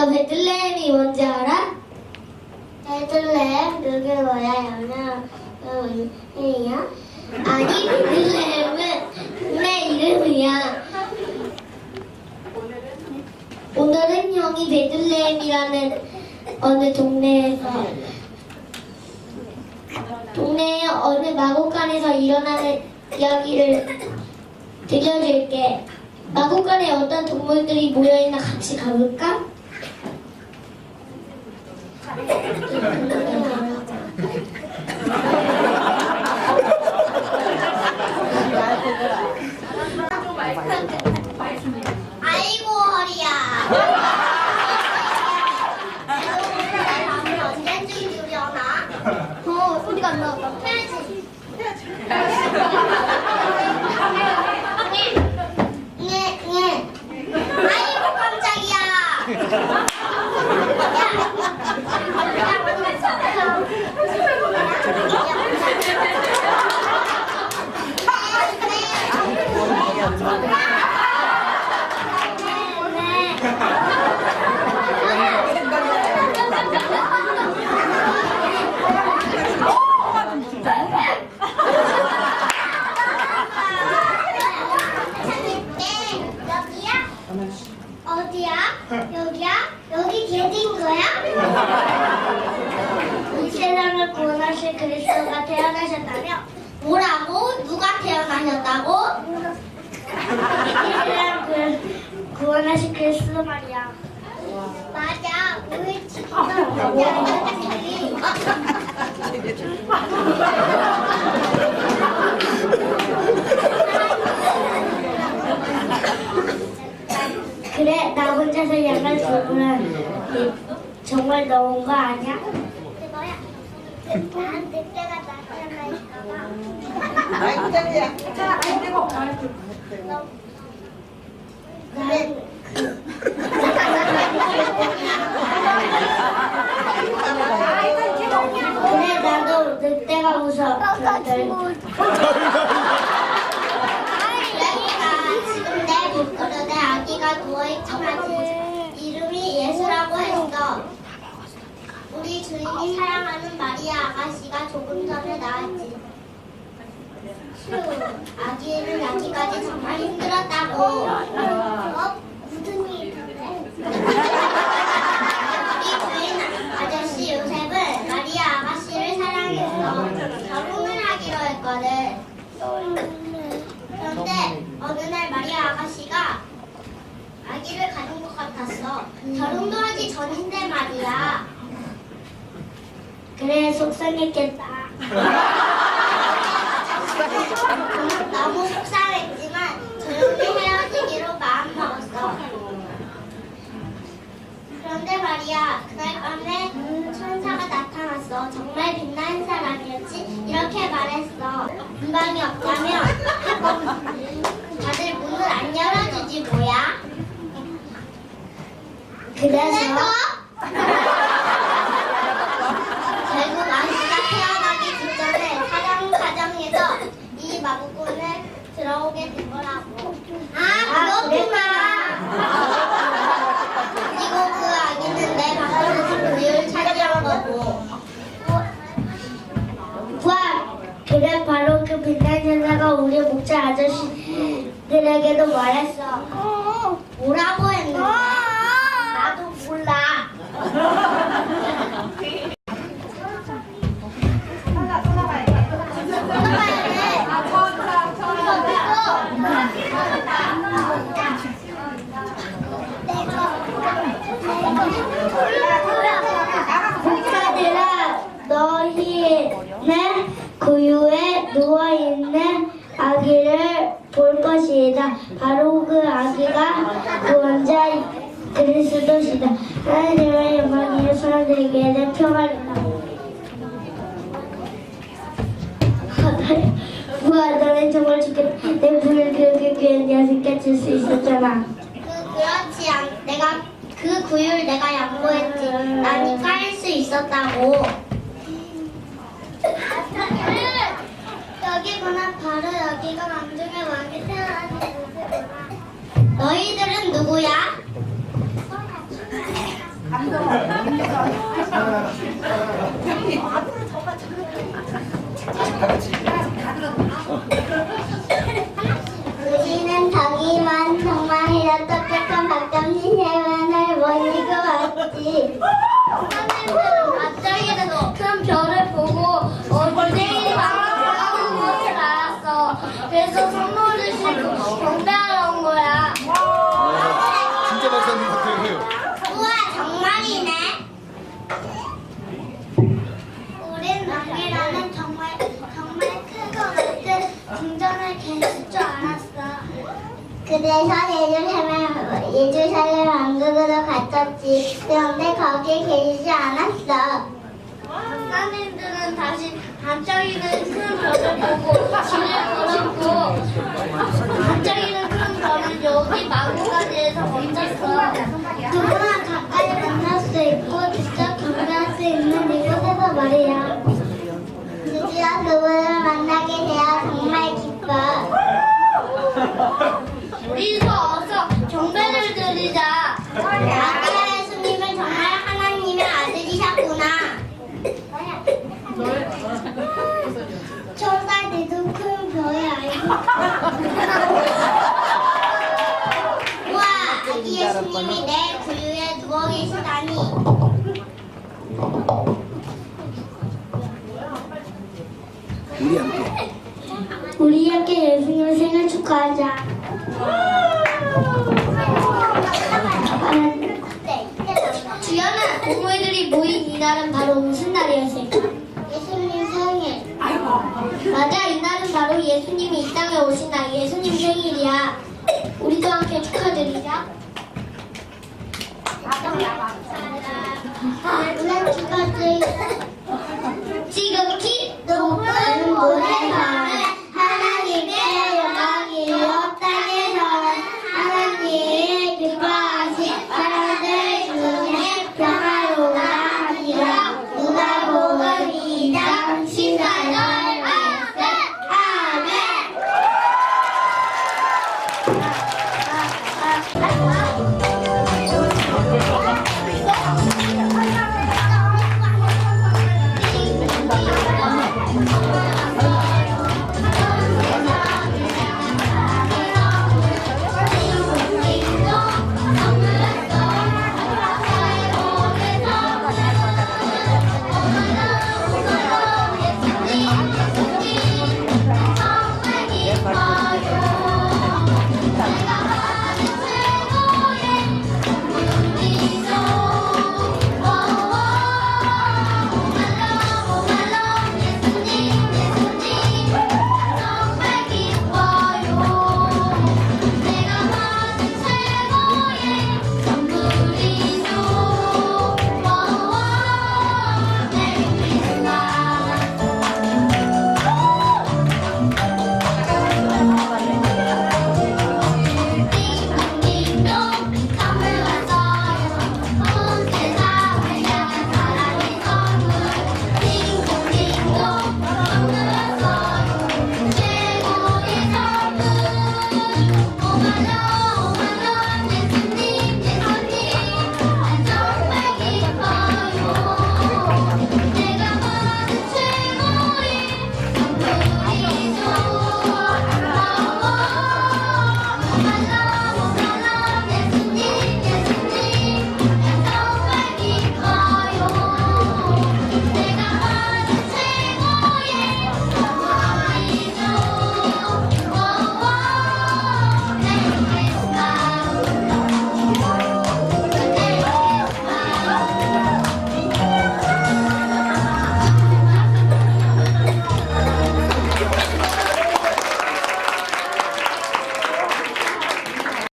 너 베들레헴이 뭔지 알아? 베들레헴 그게 뭐야 연애이야? 아니 베들레헴은 내 이름이야. 오늘은 형이 베들레헴이라는 어느 동네에서 동네의 어느 마곡간에서 일어나는 이야기를 들려줄게. 마곡간에 어떤 동물들이 모여있나 같이 가볼까? ハハハハ! 어디야? 여기야? 여기 개인 거야? 이 세상을 구원하실 그리스도가 태어나셨다며? 뭐라고? 누가 태어나셨다고? 이 세상을 구- 구원하실 그리스도 말이야. 맞아. 우리 지금 그래 나 혼자서 양말 두고는 정말 너무 거 아니야? 난 늑대가 그래 나도 늑대가 무서워 여기가 지금 내 목그릇에 아기가 누워있지만 이름이 예수라고 했어. 우리 주인이 사랑하는 마리아 아가씨가 조금 전에 나왔지. 휴, 아기를 낳기까지 정말 힘들었다고. 어? 일인데? 우리 아저씨 요셉은 마리아 아가씨를 사랑해서 결혼을 하기로 했거든. 그런데 어느 날 마리아 아가씨가 아기를 가진 것 같았어. 결혼도 하기 전인데 말이야. 그래 속상했겠다 너무 속상했지만 조용히 헤어지기로 마음먹었어. 그런데 말이야, 그날 밤에 천사가 나타났어. 정말 빛나는 사람이었지? 이렇게 말했어. 금방이 없다면 다들 문을 안 열어주지 뭐야? 그래서 결국 아기가 태어나기 직전에 사랑 가정에서 이 마구꾼을 들어오게 된 거라고. 아, 그렇구나. 그리고 그 아기는 내 밥그릇을 우유를 차지한 거고. 와 그래 바로 그 빛난 천사가 우리 목자 아저씨들에게도 말했어 뭐라고 했는데? 나도 몰라. 볼 것이다. 바로 그 아기가 구원자 그리스도시다. 하나님의 영광이 사람들에게는 평화이다 우와 너는 정말 좋겠다. 내 불을 그렇게 귀한 줄수 있었잖아. 그, 그렇지 않, 내가 그 구유를 내가 양보했지. 나니까 할수 있었다고. 여기구나, 바로 여기가 왕중의 왕이 태어나는 곳이구나. 너희들은 누구야? 우리는 그래서 예루살렘 예루살렘 왕국으로 갔었지. 그런데 거기에 계시지 않았어. 박사님들은 다시 반짝이는 큰 별을 보고 길을 걸었고 반짝이는 큰 별을 여기 마구가지에서 멈췄어. 누구나 가까이 만날 수 있고 직접 경배할 수 있는 이곳에서 말이야. 드디어 그분을 만나게 되어 정말 기뻐. 우리도 어서 경배를 드리자. 아까 예수님은 정말 하나님의 아들이셨구나. 천사들도 큰 별이 아니고. 우와, 아기 예수님이 내 구유에 누워 계시다니. 우리 함께. 우리 함께 예수님 생일 축하하자. 주연아, 동물들이 모인 이날은 바로 무슨 날이었을까? 예수님 생일. 맞아, 이날은 바로 예수님이 이 땅에 오신 날, 예수님 생일이야. 우리도 함께 축하드리자. 아, 축하드리. 지극